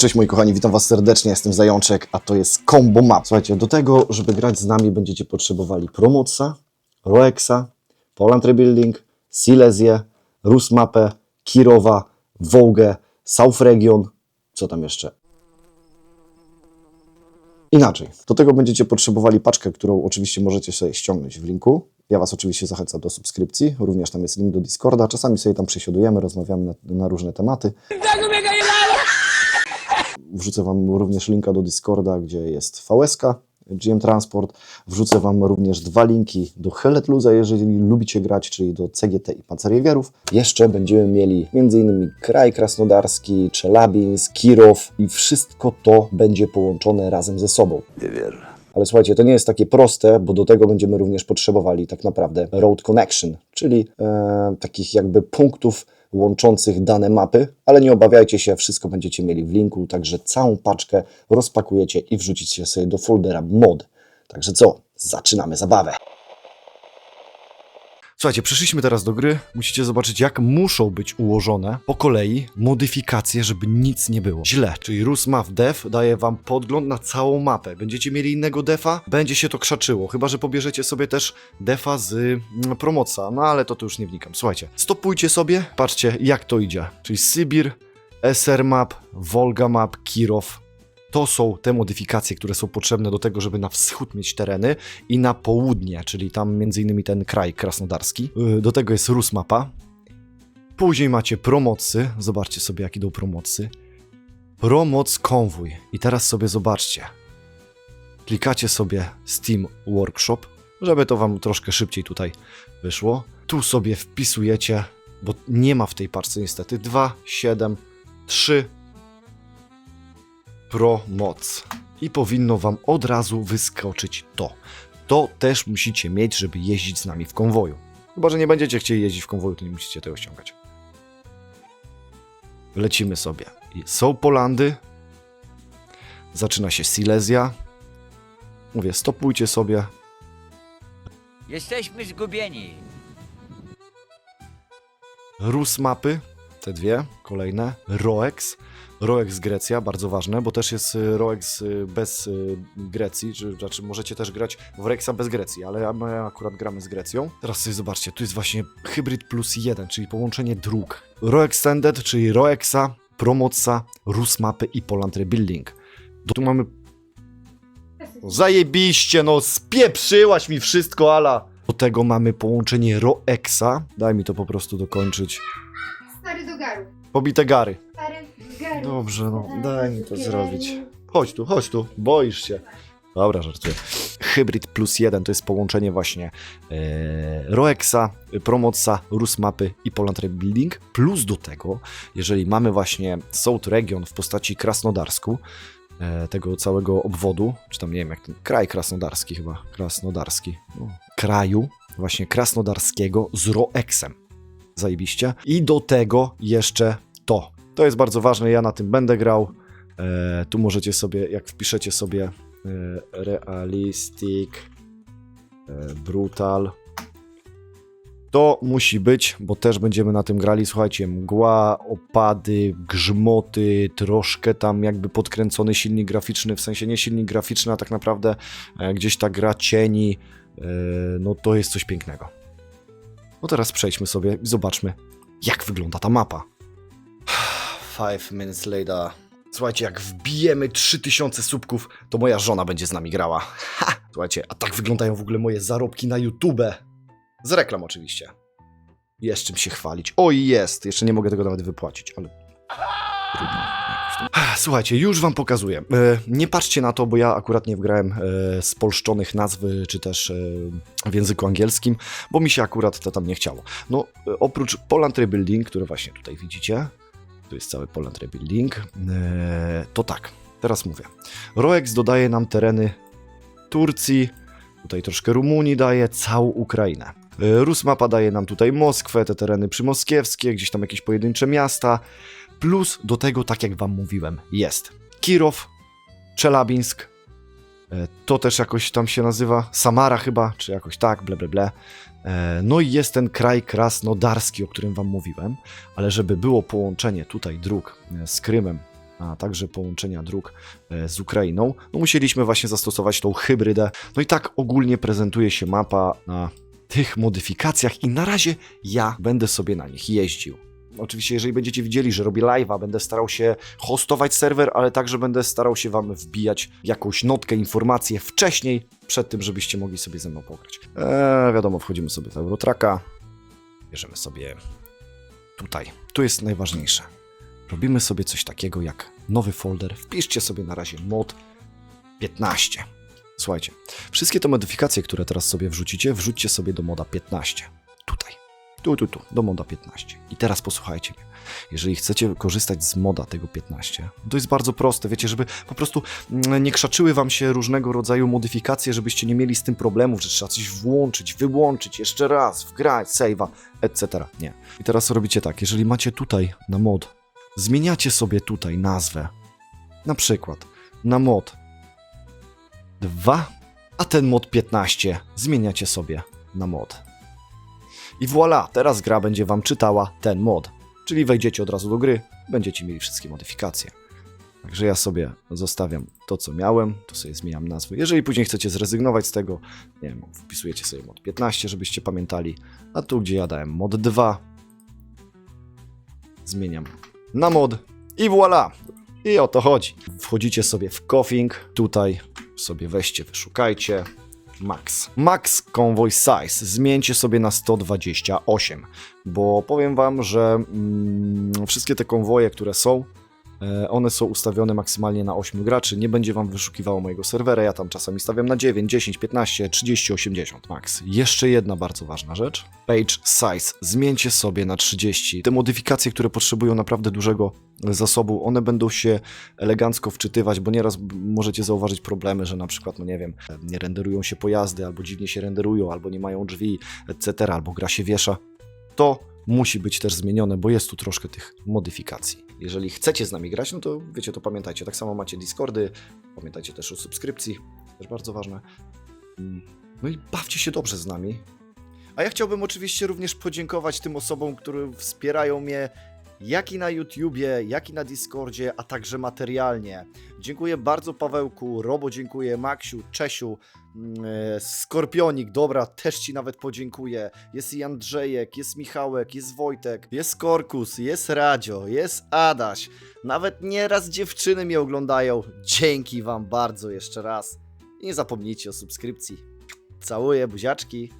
Cześć moi kochani, witam was serdecznie, jestem Zajączek, a to jest Combo Map. Słuchajcie, do tego, żeby grać z nami będziecie potrzebowali Promotsa, Roexa, Poland Rebuilding, Silesię, Rusmapę, Kirowa, Wołgę, South Region, co tam jeszcze? Inaczej. Do tego będziecie potrzebowali paczkę, którą oczywiście możecie sobie ściągnąć w linku. Ja Was oczywiście zachęcam do subskrypcji. Również tam jest link do Discorda. Czasami sobie tam przesiadujemy, rozmawiamy na, na różne tematy. Wrzucę Wam również linka do Discorda, gdzie jest VSK, GM Transport. Wrzucę Wam również dwa linki do Hellet Luza, jeżeli lubicie grać, czyli do CGT i Pancerjägerów. Jeszcze będziemy mieli m.in. Kraj Krasnodarski, Czelabinsk, Kirow i wszystko to będzie połączone razem ze sobą. Ale słuchajcie, to nie jest takie proste, bo do tego będziemy również potrzebowali tak naprawdę road connection, czyli e, takich jakby punktów łączących dane mapy, ale nie obawiajcie się, wszystko będziecie mieli w linku, także całą paczkę rozpakujecie i wrzucicie sobie do foldera mod. Także co, zaczynamy zabawę. Słuchajcie, przeszliśmy teraz do gry. Musicie zobaczyć, jak muszą być ułożone po kolei modyfikacje, żeby nic nie było źle. Czyli Rusmaf Def daje wam podgląd na całą mapę. Będziecie mieli innego defa, będzie się to krzaczyło. Chyba, że pobierzecie sobie też defa z mm, promoca. No ale to tu już nie wnikam. Słuchajcie, stopujcie sobie, patrzcie jak to idzie. Czyli Sybir, SR Map, Volga Map, Kirov. To są te modyfikacje, które są potrzebne do tego, żeby na wschód mieć tereny i na południe, czyli tam między innymi ten kraj krasnodarski. Yy, Do tego jest Rus mapa. Później macie promocy. Zobaczcie sobie, jak idą promocy. Promoc konwój. I teraz sobie zobaczcie. Klikacie sobie Steam Workshop, żeby to wam troszkę szybciej tutaj wyszło. Tu sobie wpisujecie, bo nie ma w tej parce niestety 2, 7, 3, Pro Moc. I powinno Wam od razu wyskoczyć to. To też musicie mieć, żeby jeździć z nami w konwoju. Chyba, że nie będziecie chcieli jeździć w konwoju, to nie musicie tego ściągać. Lecimy sobie. Są Polandy. Zaczyna się Silesia. Mówię, stopujcie sobie. Jesteśmy zgubieni. Rus mapy, te dwie, kolejne. Roex. Roex Grecja, bardzo ważne, bo też jest y, Roex y, bez y, Grecji, czy, znaczy możecie też grać w Rexa bez Grecji, ale my akurat gramy z Grecją. Teraz sobie zobaczcie, tu jest właśnie Hybrid plus jeden, czyli połączenie dróg. Roextended, czyli Roexa, Promoca, Rus mapy i Poland Rebuilding. Tu mamy... No, zajebiście, no spieprzyłaś mi wszystko, Ala! Do tego mamy połączenie Roexa. Daj mi to po prostu dokończyć. Stary do garu. Pobite gary. Do garu. Dobrze, no daj mi to zrobić. Chodź tu, chodź tu, boisz się. Dobra, żartuję. Hybrid plus jeden to jest połączenie właśnie e, Roexa, Promoca, Rusmapy i Poland Rebuilding. Plus do tego, jeżeli mamy właśnie South Region w postaci Krasnodarsku, e, tego całego obwodu, czy tam nie wiem jak ten kraj krasnodarski chyba, krasnodarski, no, kraju właśnie krasnodarskiego z Roexem. Zajebiście. I do tego jeszcze to. To jest bardzo ważne, ja na tym będę grał. E, tu możecie sobie, jak wpiszecie sobie e, realistic, e, brutal, to musi być, bo też będziemy na tym grali. Słuchajcie, mgła, opady, grzmoty, troszkę tam jakby podkręcony silnik graficzny, w sensie nie silnik graficzny, a tak naprawdę e, gdzieś ta gra cieni, e, no to jest coś pięknego. No teraz przejdźmy sobie i zobaczmy, jak wygląda ta mapa. Five minutes later. Słuchajcie, jak wbijemy 3000 subków, to moja żona będzie z nami grała. Ha! Słuchajcie, a tak wyglądają w ogóle moje zarobki na YouTube. Z reklam oczywiście. Jest czym się chwalić. O jest! Jeszcze nie mogę tego nawet wypłacić, ale... Słuchajcie, już wam pokazuję. E, nie patrzcie na to, bo ja akurat nie wgrałem e, spolszczonych nazw, czy też e, w języku angielskim, bo mi się akurat to tam nie chciało. No, e, oprócz Poland Rebuilding, które właśnie tutaj widzicie, tu jest cały Poland Rebuilding, e, to tak, teraz mówię. Roex dodaje nam tereny Turcji, tutaj troszkę Rumunii daje, całą Ukrainę. E, Rusmapa daje nam tutaj Moskwę, te tereny przymoskiewskie, gdzieś tam jakieś pojedyncze miasta, plus do tego, tak jak wam mówiłem, jest Kirow, Czelabinsk, e, to też jakoś tam się nazywa, Samara chyba, czy jakoś tak, ble, ble, ble. E, No i jest ten kraj krasnodarski, o którym wam mówiłem, ale żeby było połączenie tutaj dróg e, z Krymem a także połączenia dróg z Ukrainą, no musieliśmy właśnie zastosować tą hybrydę. No i tak ogólnie prezentuje się mapa na tych modyfikacjach i na razie ja będę sobie na nich jeździł. Oczywiście, jeżeli będziecie widzieli, że robię live'a, będę starał się hostować serwer, ale także będę starał się wam wbijać jakąś notkę, informację wcześniej, przed tym, żebyście mogli sobie ze mną pograć. Eee, wiadomo, wchodzimy sobie w Eurotraka, bierzemy sobie tutaj. Tu jest najważniejsze. Robimy sobie coś takiego jak nowy folder. Wpiszcie sobie na razie mod 15. Słuchajcie, wszystkie te modyfikacje, które teraz sobie wrzucicie, wrzućcie sobie do moda 15. Tutaj. Tu, tu, tu, do moda 15. I teraz posłuchajcie mnie. Jeżeli chcecie korzystać z moda tego 15, to jest bardzo proste, wiecie, żeby po prostu mm, nie krzaczyły wam się różnego rodzaju modyfikacje, żebyście nie mieli z tym problemów, że trzeba coś włączyć, wyłączyć, jeszcze raz, wgrać, save'a, etc. Nie. I teraz robicie tak, jeżeli macie tutaj na mod, zmieniacie sobie tutaj nazwę. Na przykład na mod 2, a ten mod 15 zmieniacie sobie na mod. I voilà, teraz gra będzie wam czytała ten mod. Czyli wejdziecie od razu do gry, będziecie mieli wszystkie modyfikacje. Także ja sobie zostawiam to, co miałem, to sobie zmieniam nazwę. Jeżeli później chcecie zrezygnować z tego, nie wiem, wpisujecie sobie mod 15, żebyście pamiętali, a tu, gdzie ja dałem mod 2, zmieniam na mod i voilà! I o to chodzi. Wchodzicie sobie w Coughing, tutaj sobie weźcie, wyszukajcie. Max. Max Convoy Size. Zmieńcie sobie na 128, bo powiem wam, że mm, wszystkie te konwoje, które są, one są ustawione maksymalnie na 8 graczy. Nie będzie wam wyszukiwało mojego serwera. Ja tam czasami stawiam na 9, 10, 15, 30, 80 max. Jeszcze jedna bardzo ważna rzecz. Page size. Zmieńcie sobie na 30. Te modyfikacje, które potrzebują naprawdę dużego zasobu, one będą się elegancko wczytywać, bo nieraz możecie zauważyć problemy, że na przykład, no nie wiem, nie renderują się pojazdy, albo dziwnie się renderują, albo nie mają drzwi, etc., albo gra się wiesza. To musi być też zmienione, bo jest tu troszkę tych modyfikacji. Jeżeli chcecie z nami grać, no to wiecie, to pamiętajcie. Tak samo macie Discordy, pamiętajcie też o subskrypcji, też bardzo ważne. Mm, No i bawcie się dobrze z nami. A ja chciałbym oczywiście również podziękować tym osobom, które wspierają mnie jak i na YouTubie, jak i na Discordzie, a także materialnie. Dziękuję bardzo Pawełku, Robo dziękuję, Maksiu, Czesiu, mm, e, Skorpionik, dobra, też Ci nawet podziękuję. Jest i Andrzejek, jest Michałek, jest Wojtek, jest Korkus, jest Radzio, jest Adaś. Nawet nieraz dziewczyny mnie oglądają. Dzięki Wam bardzo jeszcze raz. I nie zapomnijcie o subskrypcji. Całuję, buziaczki.